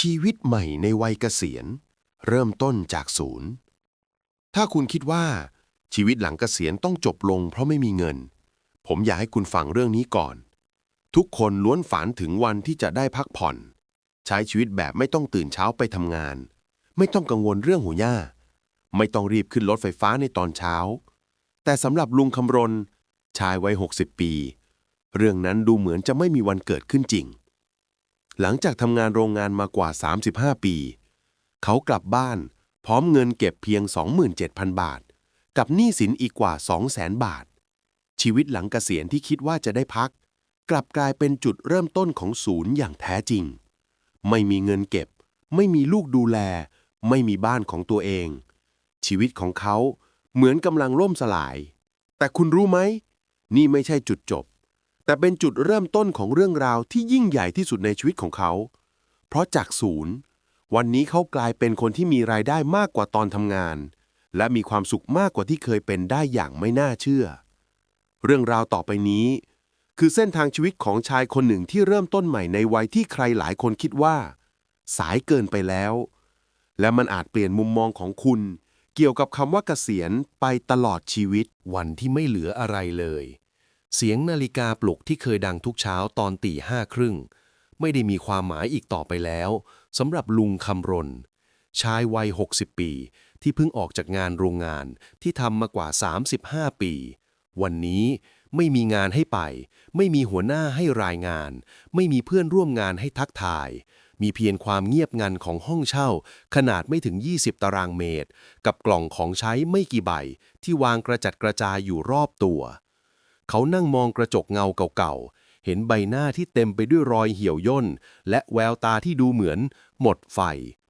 ชีวิตใหม่ในวัยเกษียณ เริ่มต้นจากศูนย์ ถ้าคุณคิดว่า ชีวิตหลังเกษียณต้องจบลงเพราะไม่มีเงิน ผมอยากให้คุณฟังเรื่องนี้ก่อน ทุกคนล้วนฝันถึงวันที่จะได้พักผ่อน ใช้ชีวิตแบบไม่ต้องตื่นเช้าไปทำงาน ไม่ต้องกังวลเรื่องหูย่าไม่ต้องรีบขึ้นรถไฟฟ้าในตอนเช้า แต่สำหรับลุงคำรณ ชายวัย 60 ปี เรื่องนั้นดูเหมือนจะไม่มีวันเกิดขึ้นจริง หลังจากทำงานโรงงานมากว่า 35 ปี เขากลับบ้าน พร้อมเงินเก็บเพียง 27,000 บาท กับหนี้สินอีกกว่า 200,000 บาท ชีวิตหลังเกษียณที่คิดว่าจะได้พัก กลับกลายเป็นจุดเริ่มต้นของศูนย์อย่างแท้จริง ไม่มีเงินเก็บ ไม่มีลูกดูแล ไม่มีบ้านของตัวเอง ชีวิตของเขาเหมือนกำลังล่มสลาย แต่คุณรู้ไหม นี่ไม่ใช่จุดจบ แต่เป็นจุดเริ่มต้นของเรื่องราวที่ยิ่งใหญ่ที่สุดในชีวิตของเขา เพราะจากศูนย์ วันนี้เขากลายเป็นคนที่มีรายได้มากกว่าตอนทำงาน และมีความสุขมากกว่าที่เคยเป็นได้อย่างไม่น่าเชื่อ เรื่องราวต่อไปนี้ คือเส้นทางชีวิตของชายคนหนึ่งที่เริ่มต้นใหม่ในวัยที่ใครหลายคนคิดว่า สายเกินไปแล้ว และมันอาจเปลี่ยนมุมมองของคุณ เกี่ยวกับคำว่าเกษียณไปตลอดชีวิต วันที่ไม่เหลืออะไรเลย เสียงนาฬิกาปลุกที่เคยดังทุกเช้าตอนตีห้าครึ่ง ไม่ได้มีความหมายอีกต่อไปแล้วสำหรับลุงคำรณ ชายวัย 60 ปี ที่เพิ่งออกจากงานโรงงานที่ทำมากว่า 35 ปี วันนี้ไม่มีงานให้ไป ไม่มีหัวหน้าให้รายงาน ไม่มีเพื่อนร่วมงานให้ทักทาย มีเพียงความเงียบงันของห้องเช่า ขนาดไม่ถึง 20 ตารางเมตร กับกล่องของใช้ไม่กี่ใบ ที่วางกระจัดกระจายอยู่รอบตัว เขานั่งมองกระจกเงาเก่าๆ เห็นใบหน้าที่เต็มไปด้วยรอยเหี่ยวย่น และแววตาที่ดูเหมือน หมดไฟ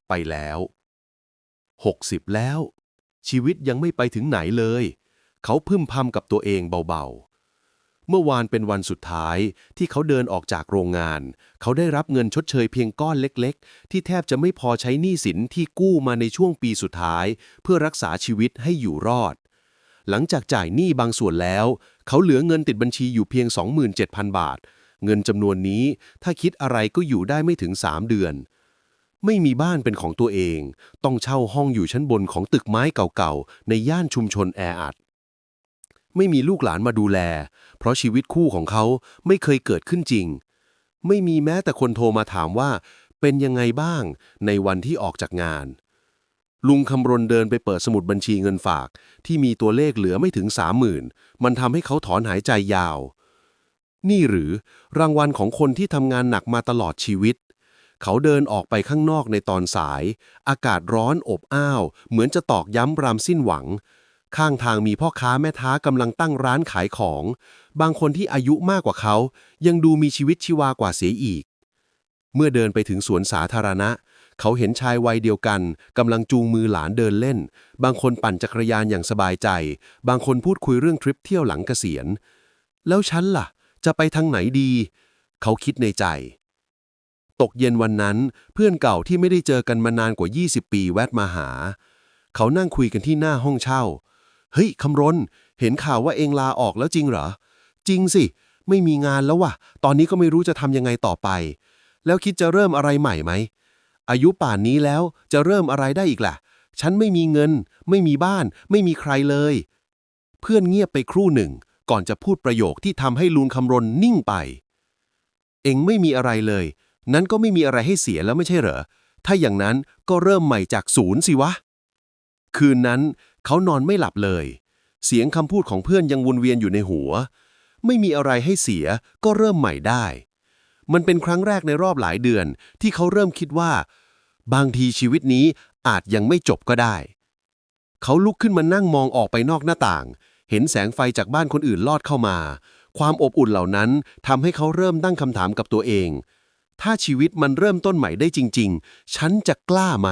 ไปแล้ว 60 แล้ว ชีวิตยังไม่ไปถึงไหนเลย เขาพึมพำกับตัวเองเบาๆ เมื่อวานเป็นวันสุดท้ายที่เขาเดินออกจากโรงงาน เขาได้รับเงินชดเชยเพียงก้อนเล็กๆ ที่แทบจะไม่พอใช้หนี้สินที่กู้มาในช่วงปีสุดท้าย เพื่อรักษาชีวิตให้อยู่รอด หลังจากจ่ายหนี้บางส่วนแล้ว เขาเหลือเงินติดบัญชีอยู่เพียง 27,000 บาท เงินจำนวนนี้ถ้าคิดอะไรก็อยู่ได้ไม่ถึง 3 เดือน ไม่มีบ้านเป็นของตัวเอง ต้องเช่าห้องอยู่ชั้นบนของตึกไม้เก่าๆ ในย่านชุมชนแออัด ไม่มีลูกหลานมาดูแล เพราะชีวิตคู่ของเขาไม่เคยเกิดขึ้นจริง ไม่มีแม้แต่คนโทรมาถามว่า เป็นยังไงบ้างในวันที่ออกจากงาน ลุงคำรณเดินไปเปิดสมุดบัญชีเงินฝาก ที่มีตัวเลขเหลือไม่ถึงสามหมื่นมันทำให้เขาถอนหายใจยาว นี่หรือรางวัลของคนที่ทำงานหนักมาตลอดชีวิต เขาเดินออกไปข้างนอกในตอนสาย อากาศร้อนอบอ้าว เหมือนจะตอกย้ำรามสิ้นหวัง ข้างทางมีพ่อค้าแม่ท้ากำลังตั้งร้านขายของ บางคนที่อายุมากกว่าเขา ยังดูมีชีวิตชีวากว่าเสียอีก เมื่อเดินไปถึงสวนสาธารณะเขาเห็นชายวัยเดียวกันกำลังจูงมือหลานเดินเล่น บางคนปั่นจักรยานอย่างสบายใจ บางคนพูดคุยเรื่องทริปเที่ยวหลังเกษียณ แล้วฉันล่ะ จะไปทางไหนดี เขาคิดในใจ ตกเย็นวันนั้น เพื่อนเก่าที่ไม่ได้เจอกันมานานกว่า 20 ปีแวะมาหา เขานั่งคุยกันที่หน้าห้องเช่า เฮ้ยคำรณเห็นข่าวว่าเองลาออกแล้วจริงเหรอ จริงสิ ไม่มีงานแล้วว่ะตอนนี้ก็ไม่รู้จะทำยังไงต่อไป แล้วคิดจะเริ่มอะไรใหม่ไหม อายุป่านนี้แล้วจะเริ่มอะไรได้อีกล่ะ ฉันไม่มีเงิน ไม่มีบ้าน ไม่มีใครเลย เพื่อนเงียบไปครู่หนึ่ง ก่อนจะพูดประโยคที่ทำให้ลุงคำรณนิ่งไป เองไม่มีอะไรเลย นั้นก็ไม่มีอะไรให้เสียแล้วไม่ใช่เหรอ ถ้าอย่างนั้นก็เริ่มใหม่จากศูนย์สิวะ คืนนั้นเขานอนไม่หลับเลย เสียงคำพูดของเพื่อนยังวนเวียนอยู่ในหัว ไม่มีอะไรให้เสียก็เริ่มใหม่ได้มันเป็นครั้งแรกในรอบหลายเดือนที่เขาเริ่มคิดว่า บางทีชีวิตนี้อาจยังไม่จบก็ได้ เขาลุกขึ้นมานั่งมองออกไปนอกหน้าต่าง เห็นแสงไฟจากบ้านคนอื่นลอดเข้ามา ความอบอุ่นเหล่านั้นทำให้เขาเริ่มตั้งคำถามกับตัวเอง ถ้าชีวิตมันเริ่มต้นใหม่ได้จริง ๆ ฉันจะกล้าไหม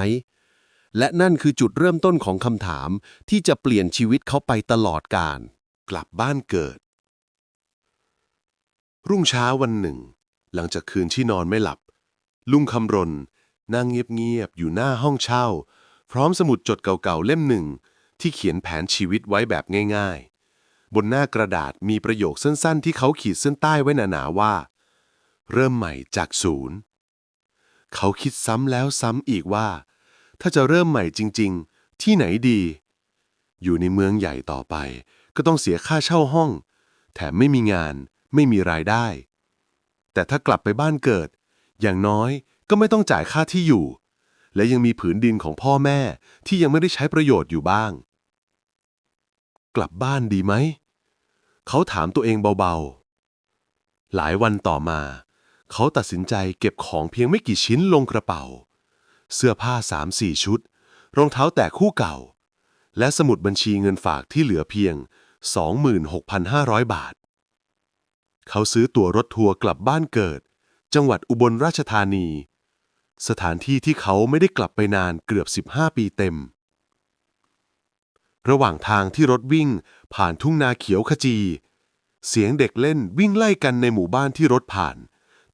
และนั่นคือจุดเริ่มต้นของคำถามที่จะเปลี่ยนชีวิตเขาไปตลอดกาลกลับบ้านเกิด รุ่งเช้าวันหนึ่ง หลังจากคืนที่นอนไม่หลับ ลุงคำรณ นั่งเงียบๆอยู่หน้าห้องเช่า พร้อมสมุดจดเก่าๆเล่มหนึ่ง ที่เขียนแผนชีวิตไว้แบบง่าย ๆ บนหน้ากระดาษมีประโยคสั้นๆ ที่เขาขีดเส้นใต้ไว้หนาๆว่า เริ่มใหม่จากศูนย์เขาคิดซ้ำแล้วซ้ำอีกว่า ถ้าจะเริ่มใหม่จริง ๆ ที่ไหนดี อยู่ในเมืองใหญ่ต่อไป ก็ต้องเสียค่าเช่าห้อง แถมไม่มีงาน ไม่มีรายได้ แต่ถ้ากลับไปบ้านเกิด อย่างน้อย ก็ไม่ต้องจ่ายค่าที่อยู่ และยังมีผืนดินของพ่อแม่ที่ยังไม่ได้ใช้ประโยชน์อยู่บ้าง กลับบ้านดีไหม เขาถามตัวเองเบาๆ หลายวันต่อมา เขาตัดสินใจเก็บของเพียงไม่กี่ชิ้นลงกระเป๋า เสื้อผ้าสามสี่ชุด รองเท้าแตะคู่เก่า และสมุดบัญชีเงินฝากที่เหลือเพียง 26,500 บาท เขาซื้อตั๋วรถทัวร์กลับบ้านเกิด จังหวัดอุบลราชธานี สถานที่ที่เขาไม่ได้กลับไปนานเกือบ 15 ปีเต็ม ระหว่างทางที่รถวิ่งผ่านทุ่งนาเขียวขจี เสียงเด็กเล่นวิ่งไล่กันในหมู่บ้านที่รถผ่าน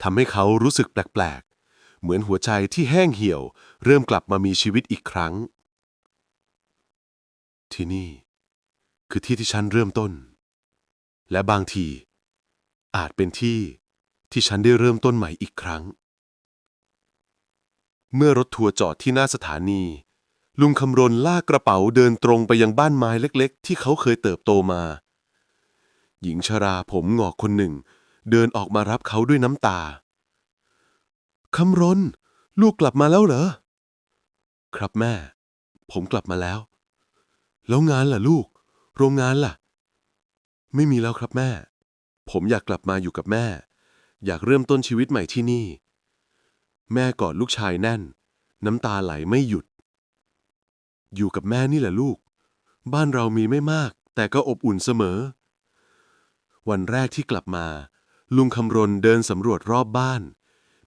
ทำให้เขารู้สึกแปลกๆ เหมือนหัวใจที่แห้งเหี่ยว เริ่มกลับมามีชีวิตอีกครั้ง ที่นี่ คือที่ที่ฉันเริ่มต้น และบางที อาจเป็นที่ที่ฉันได้เริ่มต้นใหม่อีกครั้ง เมื่อรถทัวร์จอดที่หน้าสถานี ลุงคำรณลากกระเป๋าเดินตรงไปยังบ้านไม้เล็กๆ ที่เขาเคยเติบโตมา หญิงชราผมหงอกคนหนึ่ง เดินออกมารับเขาด้วยน้ำตา คำรณ ลูกกลับมาแล้วเหรอ ครับแม่ ผมกลับมาแล้ว แล้วงานล่ะลูก โรงงานล่ะ ไม่มีแล้วครับแม่ ผมอยากกลับมาอยู่กับแม่ อยากเริ่มต้นชีวิตใหม่ที่นี่ แม่กอดลูกชายแน่น น้ำตาไหลไม่หยุด อยู่กับแม่นี่แหละลูก บ้านเรามีไม่มาก แต่ก็อบอุ่นเสมอ วันแรกที่กลับมา ลุงคำรณเดินสำรวจรอบบ้าน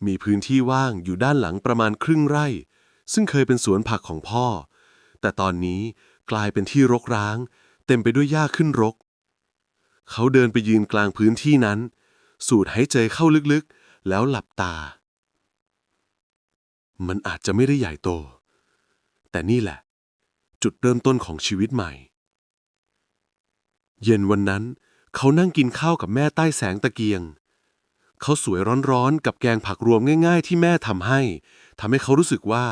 มีพื้นที่ว่างอยู่ด้านหลังประมาณครึ่งไร่ ซึ่งเคยเป็นสวนผักของพ่อ แต่ตอนนี้กลายเป็นที่รกร้าง เต็มไปด้วยหญ้าขึ้นรก เขาเดินไปยืนกลางพื้นที่นั้น สูดหายใจเข้าลึกๆ แล้วหลับตา มันอาจจะไม่ได้ใหญ่โต แต่นี่แหละ จุดเริ่มต้นของชีวิตใหม่ เย็นวันนั้น เขานั่งกินข้าวกับแม่ใต้แสงตะเกียง เขาสวยร้อนๆ กับแกงผักรวมง่าย ๆ ที่แม่ทำให้ทำให้เขารู้สึกว่า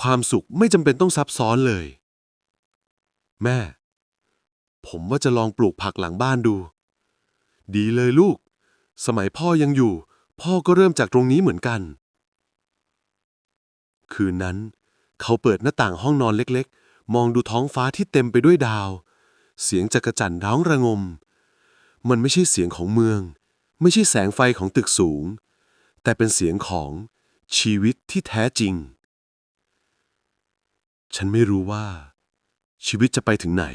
ความสุขไม่จำเป็นต้องซับซ้อนเลย แม่ ผมว่าจะลองปลูกผักหลังบ้านดู ดีเลยลูก สมัยพ่อยังอยู่ พ่อก็เริ่มจากตรงนี้เหมือนกัน คืนนั้น เขาเปิดหน้าต่างห้องนอนเล็กๆ มองดูท้องฟ้าที่เต็มไปด้วยดาว เสียงจักระจั่นร้องระงม มันไม่ใช่เสียงของเมือง ไม่ใช่แสงไฟของตึกสูง แต่เป็นเสียงของชีวิตที่แท้จริง ฉันไม่รู้ว่า ชีวิตจะไปถึงไหน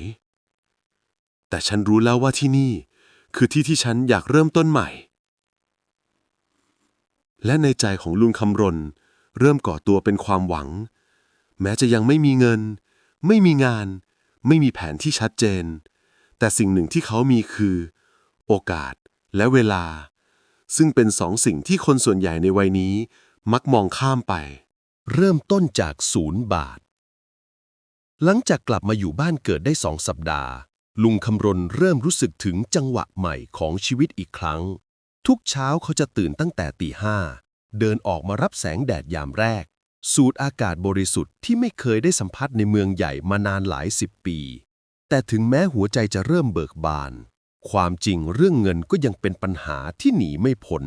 แต่ฉันรู้แล้วว่าที่นี่ คือที่ที่ฉันอยากเริ่มต้นใหม่ และในใจของลุงคำรณ เริ่มก่อตัวเป็นความหวัง แม้จะยังไม่มีเงิน ไม่มีงาน ไม่มีแผนที่ชัดเจน แต่สิ่งหนึ่งที่เขามีคือ โอกาสและเวลา ซึ่งเป็นสองสิ่งที่คนส่วนใหญ่ในวัยนี้มักมองข้ามไป เริ่มต้นจากศูนย์บาท หลังจากกลับมาอยู่บ้านเกิดได้สองสัปดาห์ ลุงคำรณเริ่มรู้สึกถึงจังหวะใหม่ของชีวิตอีกครั้ง ทุกเช้าเขาจะตื่นตั้งแต่ตีห้า เดินออกมารับแสงแดดยามแรก สูดอากาศบริสุทธิ์ที่ไม่เคยได้สัมผัสในเมืองใหญ่มานานหลายสิบปี แต่ถึงแม้หัวใจจะเริ่มเบิกบาน ความจริงเรื่องเงินก็ยังเป็นปัญหาที่หนีไม่พ้น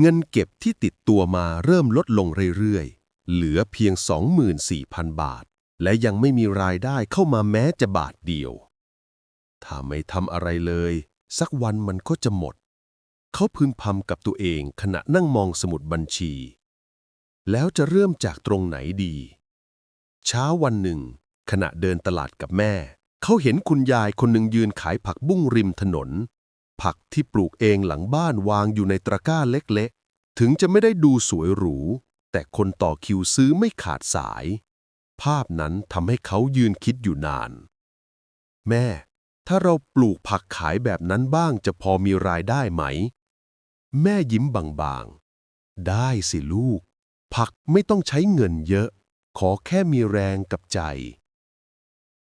เงินเก็บที่ติดตัวมาเริ่มลดลงเรื่อยๆ เหลือเพียง 24,000 บาท และยังไม่มีรายได้เข้ามาแม้จะบาทเดียว ถ้าไม่ทำอะไรเลย สักวันมันก็จะหมด เขาพึมพำกับตัวเองขณะนั่งมองสมุดบัญชี แล้วจะเริ่มจากตรงไหนดี เช้าวันหนึ่ง ขณะเดินตลาดกับแม่ เขาเห็นคุณยายคนหนึ่งยืนขายผักบุ้งริมถนน ผักที่ปลูกเองหลังบ้านวางอยู่ในตะกร้าเล็กๆ ถึงจะไม่ได้ดูสวยหรู แต่คนต่อคิวซื้อไม่ขาดสาย ภาพนั้นทำให้เขายืนคิดอยู่นาน แม่ถ้าเราปลูกผักขายแบบนั้นบ้างจะพอมีรายได้ไหม แม่ยิ้มบางๆ ได้สิลูก ผักไม่ต้องใช้เงินเยอะ ขอแค่มีแรงกับใจ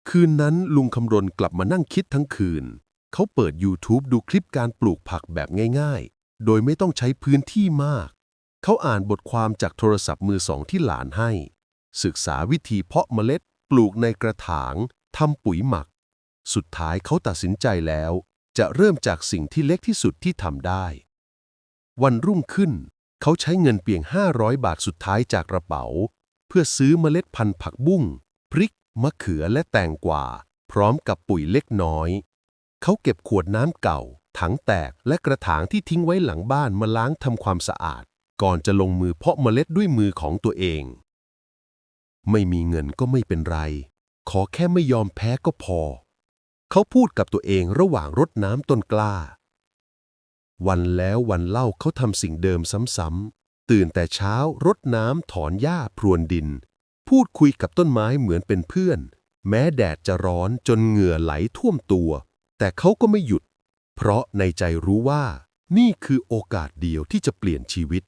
คืนนั้นลุงคำรณกลับมานั่งคิดทั้งคืน เขาเปิด YouTube ดูคลิปการปลูกผักแบบง่ายๆ โดยไม่ต้องใช้พื้นที่มาก เขาอ่านบทความจากโทรศัพท์มือสองที่หลานให้ ศึกษาวิธีเพาะเมล็ด ปลูกในกระถางทำปุ๋ยหมัก สุดท้ายเขาตัดสินใจแล้ว จะเริ่มจากสิ่งที่เล็กที่สุดที่ทำได้ วันรุ่งขึ้น เขาใช้เงินเพียง 500 บาทสุดท้ายจากกระเป๋า เพื่อซื้อเมล็ดพันธุ์ผักบุ้ง พริก มะเขือและแตงกวา พร้อมกับปุ๋ยเล็กน้อย เขาเก็บขวดน้ำเก่า ถังแตกและกระถางที่ทิ้งไว้หลังบ้านมาล้างทำความสะอาด ก่อนจะลงมือเพาะเมล็ดด้วยมือของตัวเอง ไม่มีเงินก็ไม่เป็นไร ขอแค่ไม่ยอมแพ้ก็พอ เขาพูดกับตัวเองระหว่างรดน้ำต้นกล้า วันแล้ววันเล่าเขาทำสิ่งเดิมซ้ำๆ ตื่นแต่เช้ารดน้ำถอนหญ้าพรวนดิน พูดคุยกับต้นไม้เหมือนเป็นเพื่อน แม้แดดจะร้อนจนเหงื่อไหลท่วมตัว แต่เขาก็ไม่หยุด เพราะในใจรู้ว่านี่คือโอกาสเดียวที่จะเปลี่ยนชีวิต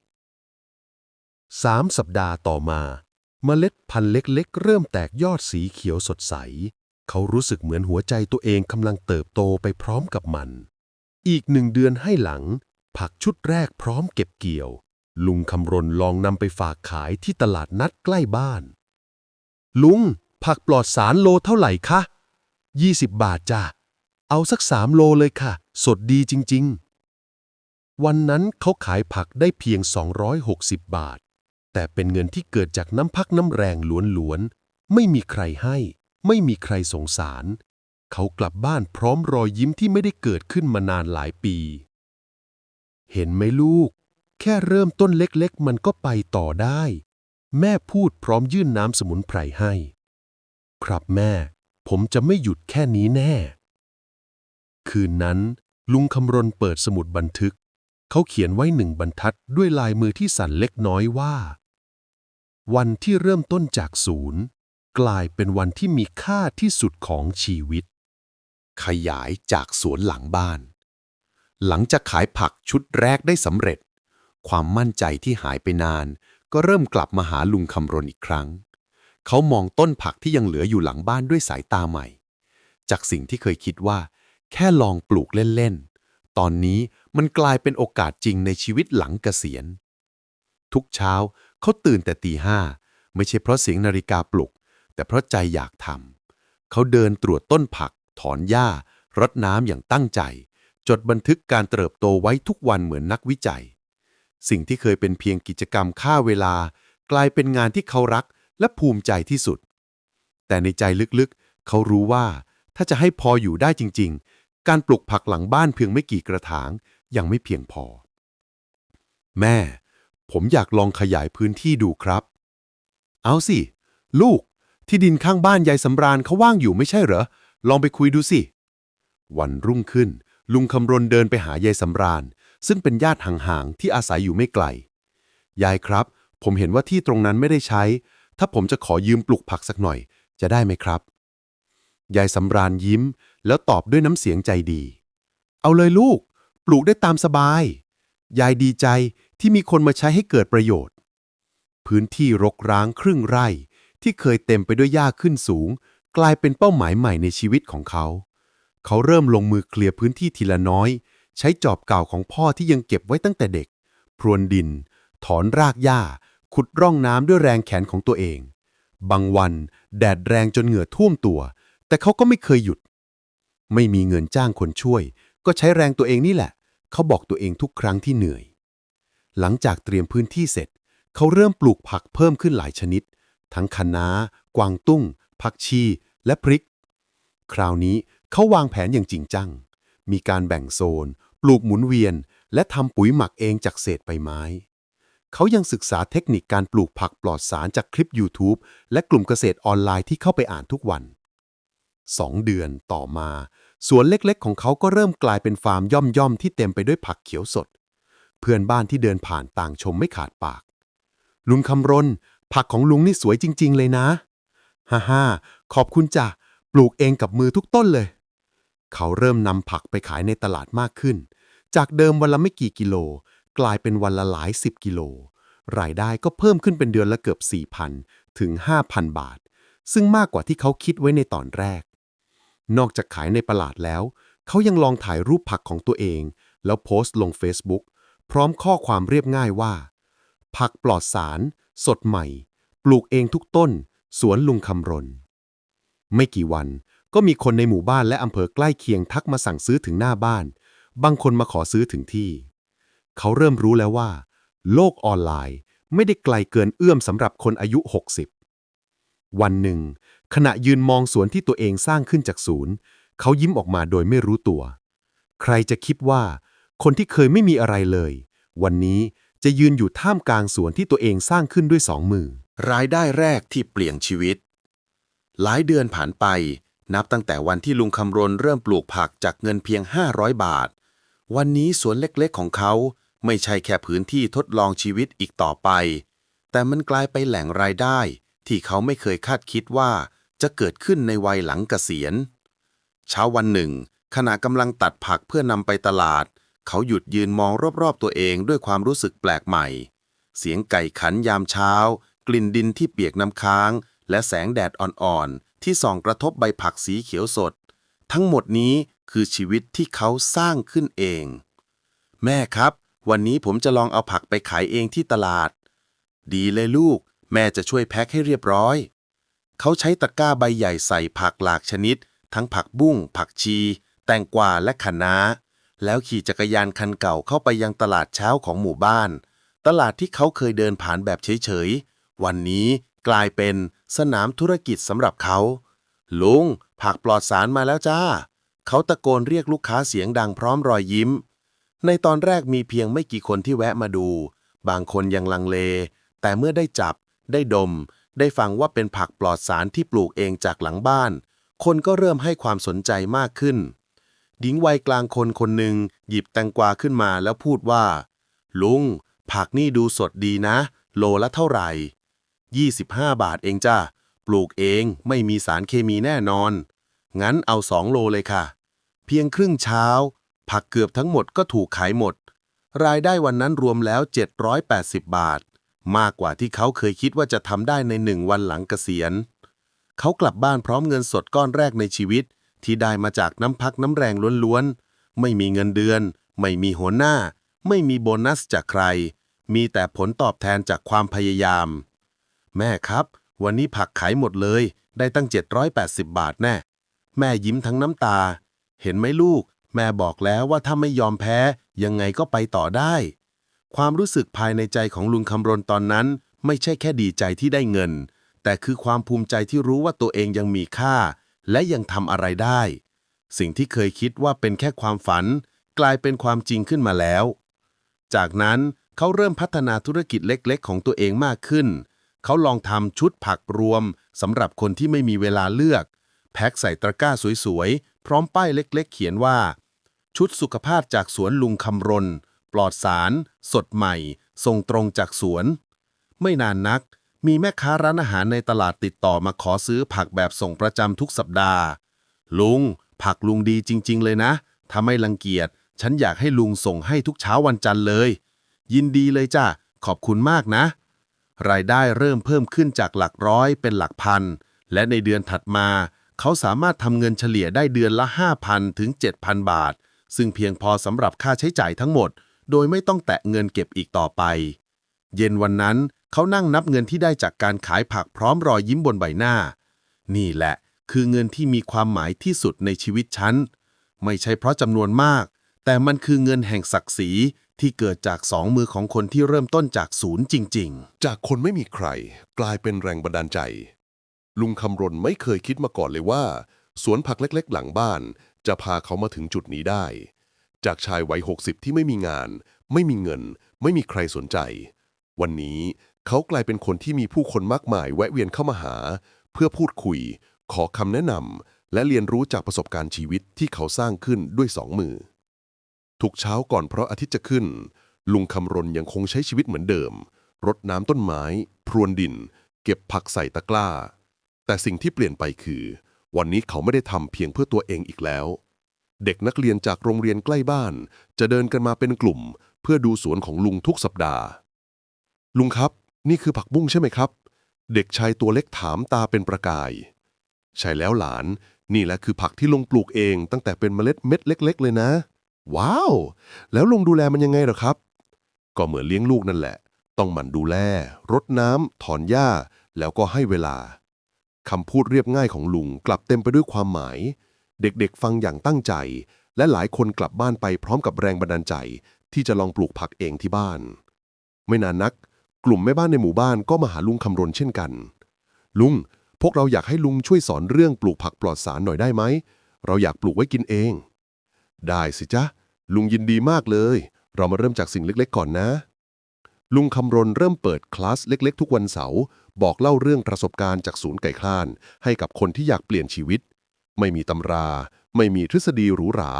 สามสัปดาห์ต่อมาเมล็ดพันธุ์เล็กๆ เริ่มแตกยอดสีเขียวสดใส เขารู้สึกเหมือนหัวใจตัวเองกำลังเติบโตไปพร้อมกับมัน อีกหนึ่งเดือนให้หลัง ผักชุดแรกพร้อมเก็บเกี่ยว ลุงคำรณลองนำไปฝากขายที่ตลาดนัดใกล้บ้าน ลุง ผักปลอดสารโลเท่าไหร่คะ 20 บาทจ้ะ เอาสักสามโลเลยค่ะ สดดีจริง ๆ วันนั้นเขาขายผักได้เพียง 260 บาท แต่เป็นเงินที่เกิดจากน้ำพักน้ำแรงล้วนๆ ไม่มีใครให้ ไม่มีใครสงสาร เขากลับบ้านพร้อมรอยยิ้มที่ไม่ได้เกิดขึ้นมานานหลายปี เห็นไหมลูก แค่เริ่มต้นเล็กๆ มันก็ไปต่อได้ แม่พูดพร้อมยื่นน้ำสมุนไพรให้ ครับแม่ ผมจะไม่หยุดแค่นี้แน่ คืนนั้น ลุงคำรณเปิดสมุดบันทึก เขาเขียนไว้หนึ่งบรรทัดด้วยลายมือที่สั่นเล็กน้อยว่า วันที่เริ่มต้นจากศูนย์กลายเป็นวันที่มีค่าที่สุดของชีวิต ขยายจากสวนหลังบ้าน หลังจากขายผักชุดแรกได้สำเร็จ ความมั่นใจที่หายไปนาน ก็เริ่มกลับมาหาลุงคำรณอีกครั้ง เขามองต้นผักที่ยังเหลืออยู่หลังบ้านด้วยสายตาใหม่ จากสิ่งที่เคยคิดว่า แค่ลองปลูกเล่นๆ ตอนนี้มันกลายเป็นโอกาสจริงในชีวิตหลังเกษียณ ทุกเช้าเขาตื่นแต่ตีห้าไม่ใช่เพราะเสียงนาฬิกาปลุก แต่เพราะใจอยากทำเขาเดินตรวจต้นผัก ถอนหญ้ารดน้ำอย่างตั้งใจ จดบันทึกการเติบโตไว้ทุกวันเหมือนนักวิจัย สิ่งที่เคยเป็นเพียงกิจกรรมฆ่าเวลา กลายเป็นงานที่เขารักและภูมิใจที่สุด แต่ในใจลึกๆ เขารู้ว่า ถ้าจะให้พออยู่ได้จริง ๆ การปลูกผักหลังบ้านเพียงไม่กี่กระถางยังไม่เพียงพอ แม่ ผมอยากลองขยายพื้นที่ดูครับ เอาสิ ลูกที่ดินข้างบ้านยายสำราญเขาว่างอยู่ไม่ใช่เหรอ ลองไปคุยดูสิ วันรุ่งขึ้น ลุงคำรณเดินไปหายายสำราญ ซึ่งเป็นญาติห่างๆที่อาศัยอยู่ไม่ไกล ยายครับ ผมเห็นว่าที่ตรงนั้นไม่ได้ใช้ ถ้าผมจะขอยืมปลูกผักสักหน่อย จะได้ไหมครับ ยายสำราญยิ้ม แล้วตอบด้วยน้ำเสียงใจดี เอาเลยลูก ปลูกได้ตามสบาย ยายดีใจที่มีคนมาใช้ให้เกิดประโยชน์ พื้นที่รกร้างครึ่งไร่ที่เคยเต็มไปด้วยหญ้าขึ้นสูง กลายเป็นเป้าหมายใหม่ในชีวิตของเขา เขาเริ่มลงมือเคลียร์พื้นที่ทีละน้อย ใช้จอบเก่าของพ่อที่ยังเก็บไว้ตั้งแต่เด็ก พรวนดิน ถอนรากหญ้า ขุดร่องน้ำด้วยแรงแขนของตัวเอง บางวัน แดดแรงจนเหงื่อท่วมตัว แต่เขาก็ไม่เคยหยุด ไม่มีเงินจ้างคนช่วย ก็ใช้แรงตัวเองนี่แหละ เขาบอกตัวเองทุกครั้งที่เหนื่อย หลังจากเตรียมพื้นที่เสร็จ เขาเริ่มปลูกผักเพิ่มขึ้นหลายชนิด ทั้งคะน้ากวางตุ้ง ผักชี และพริก คราวนี้เขาวางแผนอย่างจริงจัง มีการแบ่งโซน ปลูกหมุนเวียน และทำปุ๋ยหมักเองจากเศษใบไม้ เขายังศึกษาเทคนิคการปลูกผักปลอดสารจากคลิป YouTube และกลุ่มเกษตรออนไลน์ที่เข้าไปอ่านทุกวันสองเดือนต่อมา สวนเล็กๆ ของเขาก็เริ่มกลายเป็นฟาร์มย่อมๆ ที่เต็มไปด้วยผักเขียวสด เพื่อนบ้านที่เดินผ่านต่างชมไม่ขาดปาก ลุงคำรณ ผักของลุงนี่สวยจริง ๆ เลยนะ ฮ่าฮ่าขอบคุณจ้ะ ปลูกเองกับมือทุกต้นเลย เขาเริ่มนำผักไปขายในตลาดมากขึ้น จากเดิมวันละไม่กี่กิโล กลายเป็นวันละหลายสิบกิโล รายได้ก็เพิ่มขึ้นเป็นเดือนละเกือบ 4,000 ถึง 5,000 บาท ซึ่งมากกว่าที่เขาคิดไว้ในตอนแรก นอกจากขายในตลาดแล้ว เขายังลองถ่ายรูปผักของตัวเอง แล้วโพสต์ลง Facebook พร้อมข้อความเรียบง่ายว่า ผักปลอดสาร สดใหม่ ปลูกเองทุกต้น สวนลุงคำรณ ไม่กี่วันก็มีคนในหมู่บ้านและอำเภอใกล้เคียงทักมาสั่งซื้อถึงหน้าบ้าน บางคนมาขอซื้อถึงที่ เขาเริ่มรู้แล้วว่า โลกออนไลน์ไม่ได้ไกลเกินเอื้อมสำหรับคนอายุ 60 วันหนึ่ง ขณะยืนมองสวนที่ตัวเองสร้างขึ้นจากศูนย์ เขายิ้มออกมาโดยไม่รู้ตัว ใครจะคิดว่า คนที่เคยไม่มีอะไรเลย วันนี้จะยืนอยู่ท่ามกลางสวนที่ตัวเองสร้างขึ้นด้วยสองมือ รายได้แรกที่เปลี่ยนชีวิต หลายเดือนผ่านไป นับตั้งแต่วันที่ลุงคำรณเริ่มปลูกผักจากเงินเพียง 500 บาท วันนี้สวนเล็กๆของเขาไม่ใช่แค่พื้นที่ทดลองชีวิตอีกต่อไป แต่มันกลายไปนแหล่งรายได้ ที่เขาไม่เคยคาดคิดว่าจะเกิดขึ้นในวัยหลังเกษียณ เช้าวันหนึ่ง ขณะกำลังตัดผักเพื่อนำไปตลาด เขาหยุดยืนมองรอบๆตัวเองด้วยความรู้สึกแปลกใหม่ เสียงไก่ขันยามเช้า กลิ่นดินที่เปียกน้ำค้าง และแสงแดดอ่อนๆ ที่ส่องกระทบใบผักสีเขียวสด ทั้งหมดนี้คือชีวิตที่เขาสร้างขึ้นเอง แม่ครับ วันนี้ผมจะลองเอาผักไปขายเองที่ตลาด ดีเลยลูก แม่จะช่วยแพ็คให้เรียบร้อย เขาใช้ตะกร้าใบใหญ่ใส่ผักหลากชนิด ทั้งผักบุ้ง ผักชี แตงกวาและคะน้า แล้วขี่จักรยานคันเก่าเข้าไปยังตลาดเช้าของหมู่บ้าน ตลาดที่เขาเคยเดินผ่านแบบเฉยๆ วันนี้กลายเป็นสนามธุรกิจสำหรับเขา ลุง ผักปลอดสารมาแล้วจ้า เขาตะโกนเรียกลูกค้าเสียงดังพร้อมรอยยิ้ม ในตอนแรกมีเพียงไม่กี่คนที่แวะมาดู บางคนยังลังเล แต่เมื่อได้จับ ได้ดม ได้ฟังว่าเป็นผักปลอดสารที่ปลูกเองจากหลังบ้าน คนก็เริ่มให้ความสนใจมากขึ้น หญิงวัยกลางคนคนหนึ่งหยิบแตงกวาขึ้นมาแล้วพูดว่า ลุง ผักนี่ดูสดดีนะ โลละเท่าไหร่ 25 บาทเองจ้า ปลูกเองไม่มีสารเคมีแน่นอน งั้นเอาสองโลเลยค่ะ เพียงครึ่งเช้า ผักเกือบทั้งหมดก็ถูกขายหมด รายได้วันนั้นรวมแล้ว 780 บาท มากกว่าที่เขาเคยคิดว่าจะทำได้ในหนึ่งวันหลังเกษียณ เขากลับบ้านพร้อมเงินสดก้อนแรกในชีวิต ที่ได้มาจากน้ำพักน้ำแรงล้วนๆ ไม่มีเงินเดือน ไม่มีหัวหน้า ไม่มีโบนัสจากใคร มีแต่ผลตอบแทนจากความพยายาม แม่ครับ วันนี้ผักขายหมดเลย ได้ตั้ง 780 บาทแน่ แม่ยิ้มทั้งน้ำตา เห็นไหมลูก แม่บอกแล้วว่าถ้าไม่ยอมแพ้ ยังไงก็ไปต่อได้ ความรู้สึกภายในใจของลุงคำรณตอนนั้น ไม่ใช่แค่ดีใจที่ได้เงิน แต่คือความภูมิใจที่รู้ว่าตัวเองยังมีค่า และยังทำอะไรได้ สิ่งที่เคยคิดว่าเป็นแค่ความฝัน กลายเป็นความจริงขึ้นมาแล้ว จากนั้นเขาเริ่มพัฒนาธุรกิจเล็ก ๆ ของตัวเองมากขึ้น เขาลองทำชุดผักรวมสำหรับคนที่ไม่มีเวลาเลือก แพ็คใส่ตะกร้าสวยๆ พร้อมป้ายเล็กๆ เขียนว่า ชุดสุขภาพจากสวนลุงคำรณ ปลอดสาร สดใหม่ ส่งตรงจากสวน ไม่นานนัก มีแม่ค้าร้านอาหารในตลาดติดต่อมาขอซื้อผักแบบส่งประจำทุกสัปดาห์ ลุง ผักลุงดีจริง ๆ เลยนะถ้าไม่รังเกียจฉันอยากให้ลุงส่งให้ทุกเช้าวันจันทร์เลย ยินดีเลยจ้ะขอบคุณมากนะ รายได้เริ่มเพิ่มขึ้นจากหลักร้อยเป็นหลักพัน และในเดือนถัดมา เขาสามารถทำเงินเฉลี่ยได้เดือนละ 5,000 ถึง 7,000 บาท ซึ่งเพียงพอสำหรับค่าใช้จ่ายทั้งหมด โดยไม่ต้องแตะเงินเก็บอีกต่อไป เย็นวันนั้นเขานั่งนับเงินที่ได้จากการขายผักพร้อมรอยยิ้มบนใบหน้า นี่แหละ คือเงินที่มีความหมายที่สุดในชีวิตฉัน ไม่ใช่เพราะจำนวนมาก แต่มันคือเงินแห่งศักดิ์ศรี ที่เกิดจากสองมือของคนที่เริ่มต้นจากศูนย์จริงๆจากคนไม่มีใคร กลายเป็นแรงบันดาลใจ ลุงคำรณไม่เคยคิดมาก่อนเลยว่า สวนผักเล็กๆ หลังบ้าน จะพาเขามาถึงจุดนี้ได้ จากชายวัย 60 ที่ไม่มีงาน ไม่มีเงิน ไม่มีใครสนใจ วันนี้เขากลายเป็นคนที่มีผู้คนมากมายแวะเวียนเข้ามาหา เพื่อพูดคุย ขอคำแนะนำและเรียนรู้จากประสบการณ์ชีวิตที่เขาสร้างขึ้นด้วยสองมือ ทุกเช้าก่อนเพราะอาทิตย์จะขึ้น ลุงคำรณยังคงใช้ชีวิตเหมือนเดิม รดน้ำต้นไม้ พรวนดิน เก็บผักใส่ตะกร้า แต่สิ่งที่เปลี่ยนไปคือ วันนี้เขาไม่ได้ทำเพียงเพื่อตัวเองอีกแล้ว เด็กนักเรียนจากโรงเรียนใกล้บ้าน จะเดินกันมาเป็นกลุ่ม เพื่อดูสวนของลุงทุกสัปดาห์ ลุงครับ นี่คือผักบุ้งใช่ไหมครับ เด็กชายตัวเล็กถามตาเป็นประกาย ใช่แล้วหลาน นี่แหละคือผักที่ลุงปลูกเองตั้งแต่เป็นเมล็ดเม็ดเล็ก ๆ เลยนะ ว้าว แล้วลุงดูแลมันยังไงเหรอครับ ก็เหมือนเลี้ยงลูกนั่นแหละ ต้องหมั่นดูแล รดน้ำ ถอนหญ้า แล้วก็ให้เวลา คำพูดเรียบง่ายของลุงกลับเต็มไปด้วยความหมาย เด็กๆฟังอย่างตั้งใจ และหลายคนกลับบ้านไปพร้อมกับแรงบันดาลใจ ที่จะลองปลูกผักเองที่บ้าน ไม่นานนัก กลุ่มแม่บ้านในหมู่บ้านก็มาหาลุงคำรณเช่นกัน ลุง พวกเราอยากให้ลุงช่วยสอนเรื่องปลูกผักปลอดสารหน่อยได้ไหม เราอยากปลูกไว้กินเอง ได้สิจ๊ะ ลุงยินดีมากเลย เรามาเริ่มจากสิ่งเล็กๆ ก่อนนะ ลุงคำรณเริ่มเปิดคลาสเล็กๆ ทุกวันเสาร์บอกเล่าเรื่องประสบการณ์จากศูนย์ไก่คลาน ให้กับคนที่อยากเปลี่ยนชีวิต ไม่มีตำรา ไม่มีทฤษฎีหรูหรา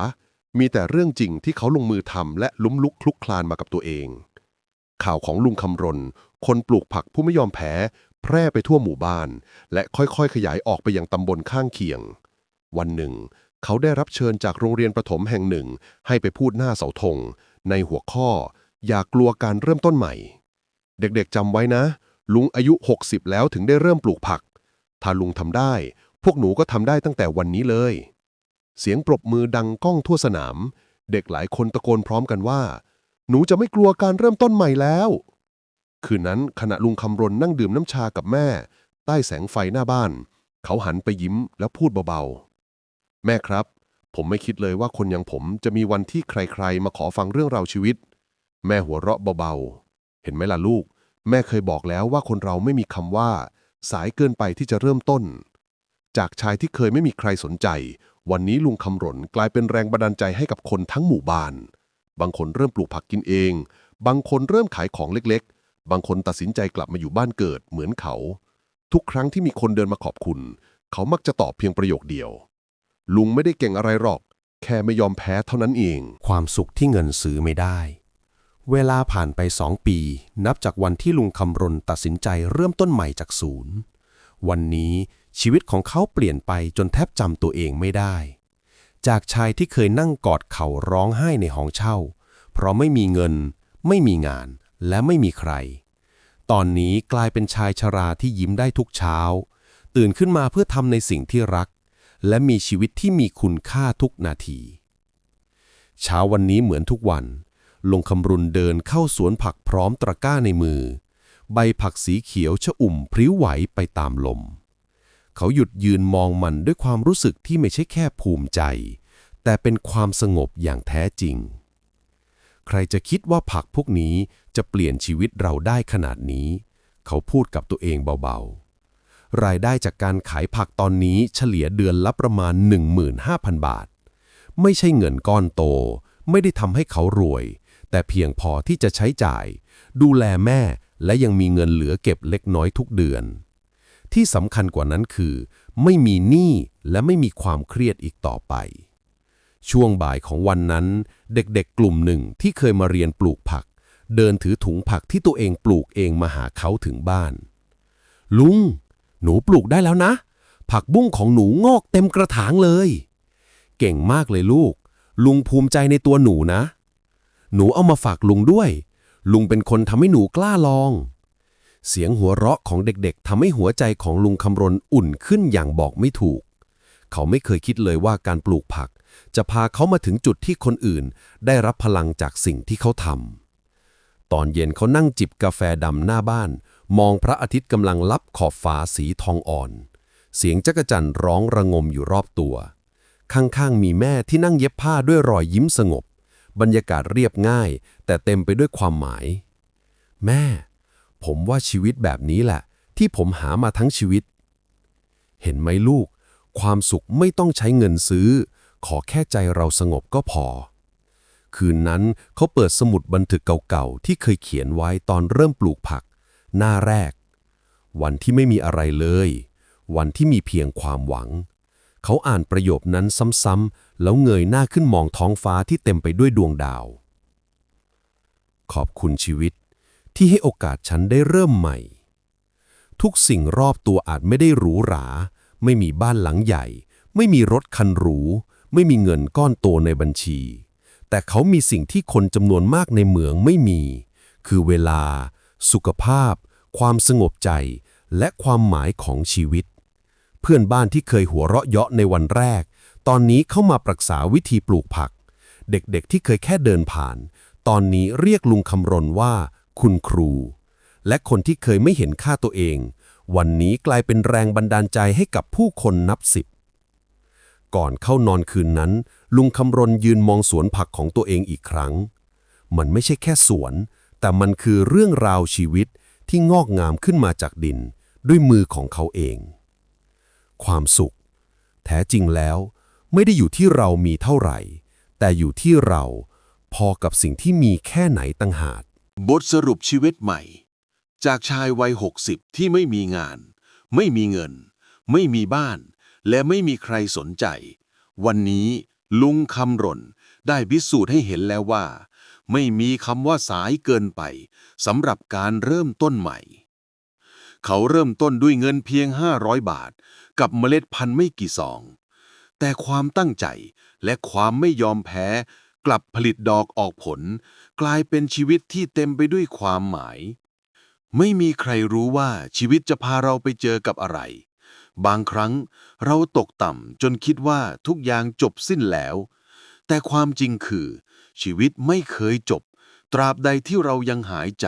มีแต่เรื่องจริงที่เขาลงมือทำและลุ้มลุกคลุกคลานมากับตัวเอง ข่าวของลุงคำรณ คนปลูกผักผู้ไม่ยอมแพ้แพร่ไปทั่วหมู่บ้าน และค่อยๆ ขยายออกไปยังตำบลข้างเคียง วันหนึ่ง เขาได้รับเชิญจากโรงเรียนประถมแห่งหนึ่ง ให้ไปพูดหน้าเสาธง ในหัวข้อ อย่ากลัวการเริ่มต้นใหม่ เด็กๆจำไว้นะ ลุงอายุ 60 แล้วถึงได้เริ่มปลูกผัก ถ้าลุงทำได้ พวกหนูก็ทำได้ตั้งแต่วันนี้เลย เสียงปรบมือดังก้องทั่วสนาม เด็กหลายคนตะโกนพร้อมกันว่า หนูจะไม่กลัวการเริ่มต้นใหม่แล้ว คืนนั้นขณะลุงคำรณนั่งดื่มน้ำชากับแม่ ใต้แสงไฟหน้าบ้าน เขาหันไปยิ้มแล้วพูดเบาๆ แม่ครับ ผมไม่คิดเลยว่าคนอย่างผมจะมีวันที่ใครๆ มาขอฟังเรื่องราวชีวิต แม่หัวเราะเบาๆ เห็นไหมล่ะลูก แม่เคยบอกแล้วว่าคนเราไม่มีคำว่า สายเกินไปที่จะเริ่มต้น จากชายที่เคยไม่มีใครสนใจ วันนี้ลุงคำรณกลายเป็นแรงบันดาลใจให้กับคนทั้งหมู่บ้าน บางคนเริ่มปลูกผักกินเอง บางคนเริ่มขายของเล็กๆ บางคนตัดสินใจกลับมาอยู่บ้านเกิดเหมือนเขา ทุกครั้งที่มีคนเดินมาขอบคุณ เขามักจะตอบเพียงประโยคเดียว ลุงไม่ได้เก่งอะไรหรอก แค่ไม่ยอมแพ้เท่านั้นเอง ความสุขที่เงินซื้อไม่ได้ เวลาผ่านไปสองปี นับจากวันที่ลุงคำรณตัดสินใจเริ่มต้นใหม่จากศูนย์ วันนี้ชีวิตของเขาเปลี่ยนไปจนแทบจำตัวเองไม่ได้ จากชายที่เคยนั่งกอดเข่าร้องไห้ในห้องเช่า เพราะไม่มีเงิน ไม่มีงานและไม่มีใคร ตอนนี้กลายเป็นชายชราที่ยิ้มได้ทุกเช้า ตื่นขึ้นมาเพื่อทำในสิ่งที่รัก และมีชีวิตที่มีคุณค่าทุกนาที เช้าวันนี้เหมือนทุกวัน ลงคำรุนเดินเข้าสวนผักพร้อมตะกร้าในมือ ใบผักสีเขียวชะอุ่มพริ้วไหวไปตามลม เขาหยุดยืนมองมันด้วยความรู้สึกที่ไม่ใช่แค่ภูมิใจ แต่เป็นความสงบอย่างแท้จริง ใครจะคิดว่าผักพวกนี้จะเปลี่ยนชีวิตเราได้ขนาดนี้ เขาพูดกับตัวเองเบาๆ รายได้จากการขายผักตอนนี้เฉลี่ยเดือนละประมาณ 15,000 บาท ไม่ใช่เงินก้อนโต ไม่ได้ทำให้เขารวย แต่เพียงพอที่จะใช้จ่าย ดูแลแม่และยังมีเงินเหลือเก็บเล็กน้อยทุกเดือน ที่สำคัญกว่านั้นคือ ไม่มีหนี้และไม่มีความเครียดอีกต่อไป ช่วงบ่ายของวันนั้น เด็กๆกลุ่มหนึ่งที่เคยมาเรียนปลูกผัก เดินถือถุงผักที่ตัวเองปลูกเองมาหาเขาถึงบ้าน ลุง หนูปลูกได้แล้วนะ ผักบุ้งของหนูงอกเต็มกระถางเลย เก่งมากเลยลูก ลุงภูมิใจในตัวหนูนะ หนูเอามาฝากลุงด้วย ลุงเป็นคนทำให้หนูกล้าลอง เสียงหัวเราะของเด็กๆทำให้หัวใจของลุงคำรณอุ่นขึ้นอย่างบอกไม่ถูก เขาไม่เคยคิดเลยว่าการปลูกผัก จะพาเขามาถึงจุดที่คนอื่น ได้รับพลังจากสิ่งที่เขาทำตอนเย็นเขานั่งจิบกาแฟดำหน้าบ้าน มองพระอาทิตย์กำลังลับขอบฟ้าสีทองอ่อน เสียงจักจั่นร้องระงมอยู่รอบตัว ข้างๆมีแม่ที่นั่งเย็บผ้าด้วยรอยยิ้มสงบ บรรยากาศเรียบง่าย แต่เต็มไปด้วยความหมาย แม่ ผมว่าชีวิตแบบนี้แหละ ที่ผมหามาทั้งชีวิต เห็นไหมลูก ความสุขไม่ต้องใช้เงินซื้อ ขอแค่ใจเราสงบก็พอคืนนั้นเขาเปิดสมุดบันทึกเก่าๆ ที่เคยเขียนไว้ตอนเริ่มปลูกผัก หน้าแรก วันที่ไม่มีอะไรเลย วันที่มีเพียงความหวัง เขาอ่านประโยคนั้นซ้ำๆแล้วเงยหน้าขึ้นมองท้องฟ้าที่เต็มไปด้วยดวงดาว ขอบคุณชีวิตที่ให้โอกาสฉันได้เริ่มใหม่ ทุกสิ่งรอบตัวอาจไม่ได้หรูหรา ไม่มีบ้านหลังใหญ่ ไม่มีรถคันหรู ไม่มีเงินก้อนโตในบัญชี แต่เขามีสิ่งที่คนจำนวนมากในเมืองไม่มี คือเวลา สุขภาพ ความสงบใจ และความหมายของชีวิต เพื่อนบ้านที่เคยหัวเราะเยาะในวันแรก ตอนนี้เข้ามาปรึกษาวิธีปลูกผัก เด็กๆที่เคยแค่เดินผ่าน ตอนนี้เรียกลุงคำรณว่า คุณครู และคนที่เคยไม่เห็นค่าตัวเอง วันนี้กลายเป็นแรงบันดาลใจให้กับผู้คนนับสิบก่อนเข้านอนคืนนั้น ลุงคำรณยืนมองสวนผักของตัวเองอีกครั้ง มันไม่ใช่แค่สวน แต่มันคือเรื่องราวชีวิตที่งอกงามขึ้นมาจากดิน ด้วยมือของเขาเอง ความสุข แท้จริงแล้วไม่ได้อยู่ที่เรามีเท่าไหร่ แต่อยู่ที่เราพอกับสิ่งที่มีแค่ไหนตั้งหากบทสรุปชีวิตใหม่ จากชายวัย 60 ที่ไม่มีงาน ไม่มีเงิน ไม่มีบ้าน และไม่มีใครสนใจ วันนี้ลุงคำรณได้พิสูจน์ให้เห็นแล้วว่า ไม่มีคำว่าสายเกินไปสำหรับการเริ่มต้นใหม่ เขาเริ่มต้นด้วยเงินเพียง 500 บาท กับเมล็ดพันธุ์ไม่กี่ซอง แต่ความตั้งใจและความไม่ยอมแพ้ กลับผลิตดอกออกผล กลายเป็นชีวิตที่เต็มไปด้วยความหมาย ไม่มีใครรู้ว่าชีวิตจะพาเราไปเจอกับอะไรบางครั้งเราตกต่ำจนคิดว่าทุกอย่างจบสิ้นแล้ว แต่ความจริงคือ ชีวิตไม่เคยจบ ตราบใดที่เรายังหายใจ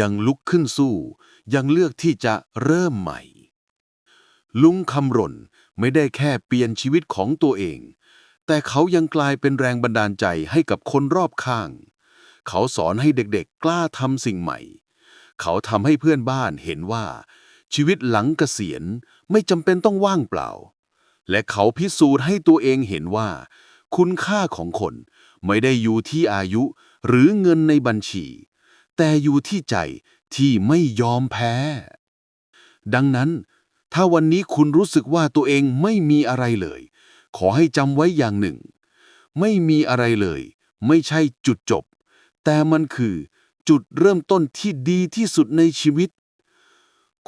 ยังลุกขึ้นสู้ ยังเลือกที่จะเริ่มใหม่ ลุงคำรณไม่ได้แค่เปลี่ยนชีวิตของตัวเอง แต่เขายังกลายเป็นแรงบันดาลใจให้กับคนรอบข้าง เขาสอนให้เด็กๆ กล้าทำสิ่งใหม่ เขาทำให้เพื่อนบ้านเห็นว่า ชีวิตหลังเกษียณไม่จำเป็นต้องว่างเปล่า และเขาพิสูจน์ให้ตัวเองเห็นว่า คุณค่าของคนไม่ได้อยู่ที่อายุหรือเงินในบัญชี แต่อยู่ที่ใจที่ไม่ยอมแพ้ ดังนั้น ถ้าวันนี้คุณรู้สึกว่าตัวเองไม่มีอะไรเลย ขอให้จำไว้อย่างหนึ่ง ไม่มีอะไรเลย ไม่ใช่จุดจบ แต่มันคือจุดเริ่มต้นที่ดีที่สุดในชีวิต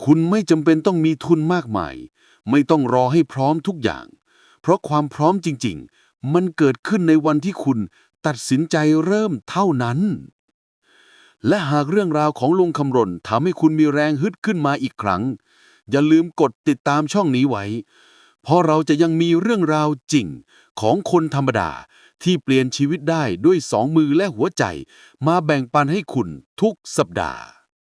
คุณไม่จำเป็นต้องมีทุนมากมาย ไม่ต้องรอให้พร้อมทุกอย่าง เพราะความพร้อมจริง ๆ มันเกิดขึ้นในวันที่คุณตัดสินใจเริ่มเท่านั้น และหากเรื่องราวของลุงคำรณทำให้คุณมีแรงฮึดขึ้นมาอีกครั้ง อย่าลืมกดติดตามช่องนี้ไว้ เพราะเราจะยังมีเรื่องราวจริงของคนธรรมดาที่เปลี่ยนชีวิตได้ด้วยสองมือและหัวใจ มาแบ่งปันให้คุณทุกสัปดาห์